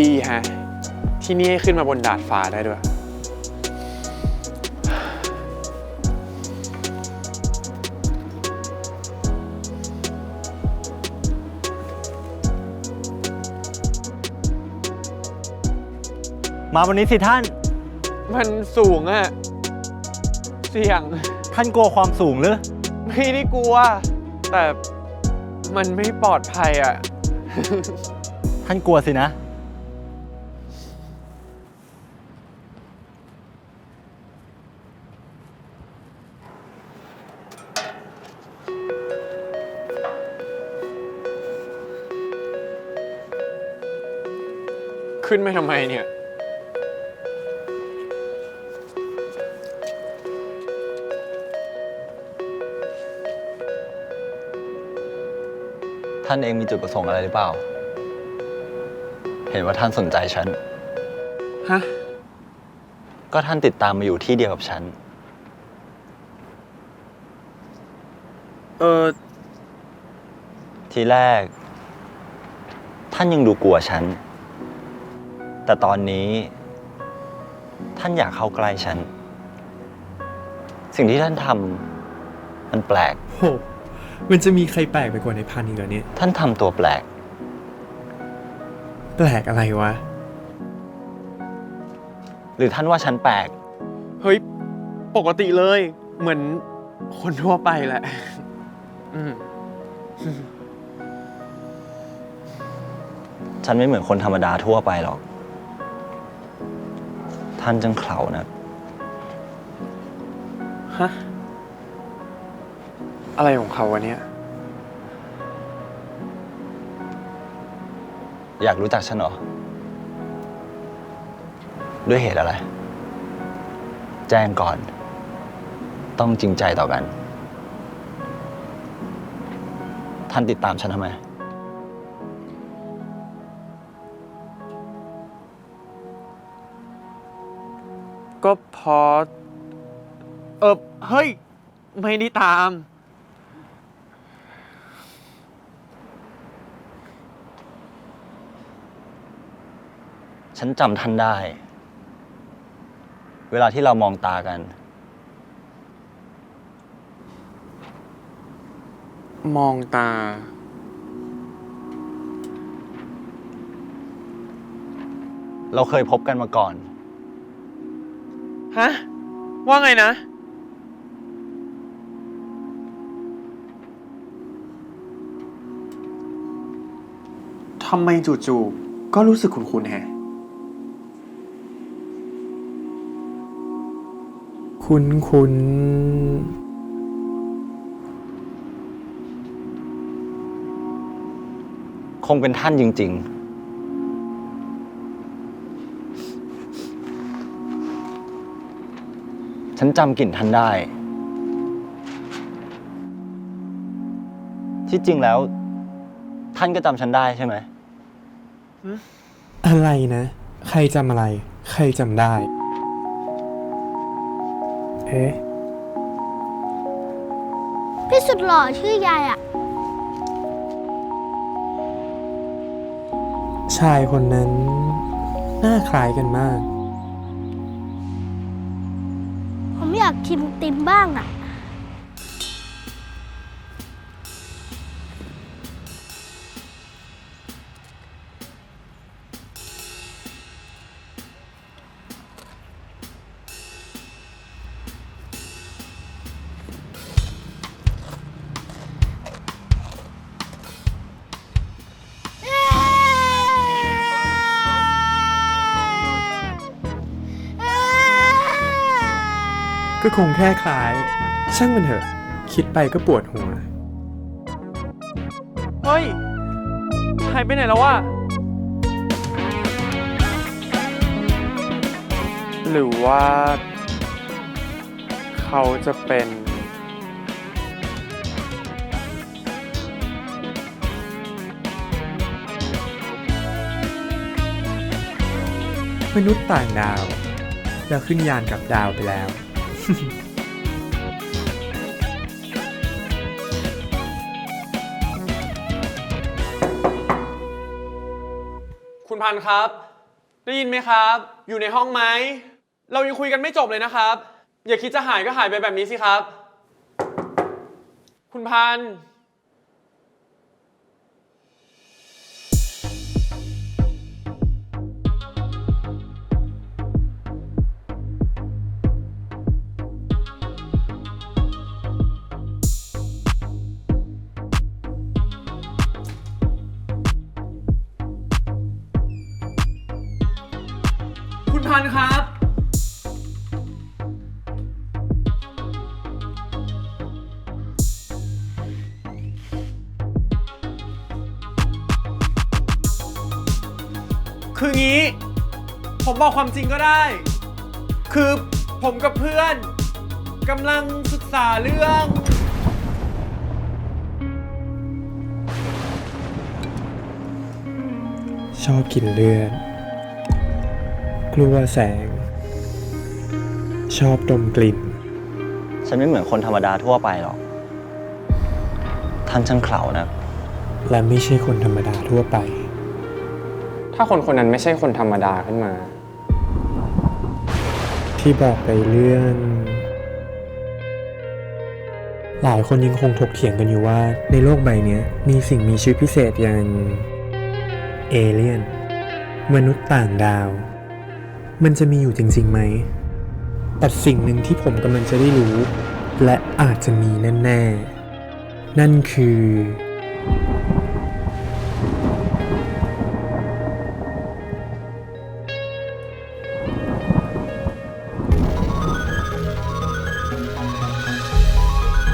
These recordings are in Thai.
ดีฮะ ที่นี่ให้ขึ้นมาบนดาดฟ้าได้ด้วย มาวันนี้สิท่าน มันสูงอะเสี่ยง ท่านกลัวความสูงหรือ ไม่ได้กลัว แต่มันไม่ปลอดภัยอะ ท่านกลัวสินะ ขึ้นไปทำไมเนี่ย ท่านเองมีจุดประสงค์อะไรหรือเปล่า เห็นว่าท่านสนใจฉัน ฮะ ก็ท่านติดตามมาอยู่ที่เดียวกับฉัน เออ ทีแรก ท่านยังดูกลัวฉัน แต่ตอนนี้ ท่านอยากเข้าใกล้ฉัน สิ่งที่ท่านทำมันแปลก โห มันจะมีใครแปลกไปกว่าในพันอีกเหรอเนี่ย ท่านทำตัวแปลก แปลกอะไรวะ หรือท่านว่าฉันแปลก เฮ้ย ปกติเลย เหมือนคนทั่วไปแหละ อืม ฉันไม่เหมือนคนธรรมดาทั่วไปหรอก ท่านจังเขลานะฮะ อะไรของเขาวะเนี่ย อยากรู้จักฉันเหรอ ด้วยเหตุอะไร แจ้งก่อน ต้องจริงใจต่อกัน ท่านติดตามฉันทำไม ก็เพอ เออเฮ้ย ไม่ได้ตาม ฉันจำท่านได้ เวลาที่เรามองตากัน มองตา เราเคยพบกันมาก่อน ฮะ ว่าไงนะ ทำไมจู่ๆ ก็รู้สึกคุ้นๆแฮะ คุณคุณคงเป็นท่านจริง ๆ ฉันจำกลิ่นท่านได้ ที่จริงแล้ว ท่านก็จำฉันได้ใช่ไหม อะไรนะ ใครจำอะไร ใครจำได้ เอ๊ะ พี่สุดหล่อชื่อยายอะชายคนนั้น หน้าคล้ายกันมากากชิมติมบ้างอะ ก็คงแค่คล้าย ช่างมันเถอะ คิดไปก็ปวดหัว เฮ้ย หายไปไหนแล้ววะ หรือว่า เขาจะเป็น มนุษย์ต่างดาว แล้วขึ้นยานกลับดาวไปแล้ว คุณพันธ์ครับ ได้ยินไหมครับ อยู่ในห้องไหม เรายังคุยกันไม่จบเลยนะครับ อย่าคิดจะหายก็หายไปแบบนี้สิครับ คุณพันธ์ คุณพันธ์ครับ คืองี้ ผมบอกความจริงก็ได้ คือผมกับเพื่อนกำลังศึกษาเรื่อง ชอบกินเลือด กลัวแสง ชอบดมกลิ่น ฉันไม่เหมือนคนธรรมดาทั่วไปหรอก ท่านช่างเขลานะ และไม่ใช่คนธรรมดาทั่วไป ถ้าคนคนนั้นไม่ใช่คนธรรมดาขึ้นมา ที่บอกไปเรื่อง หลายคนยังคงถกเถียงกันอยู่ว่า ในโลกใบเนี้ยมีสิ่งมีชีวิตพิเศษอย่างเอเลี่ยน มนุษย์ต่างดาว มันจะมีอยู่จริงๆไหม แต่สิ่งหนึ่งที่ผมกำลังจะได้รู้ และอาจจะมีแน่ๆ นั่นคือ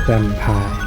แวมไพร์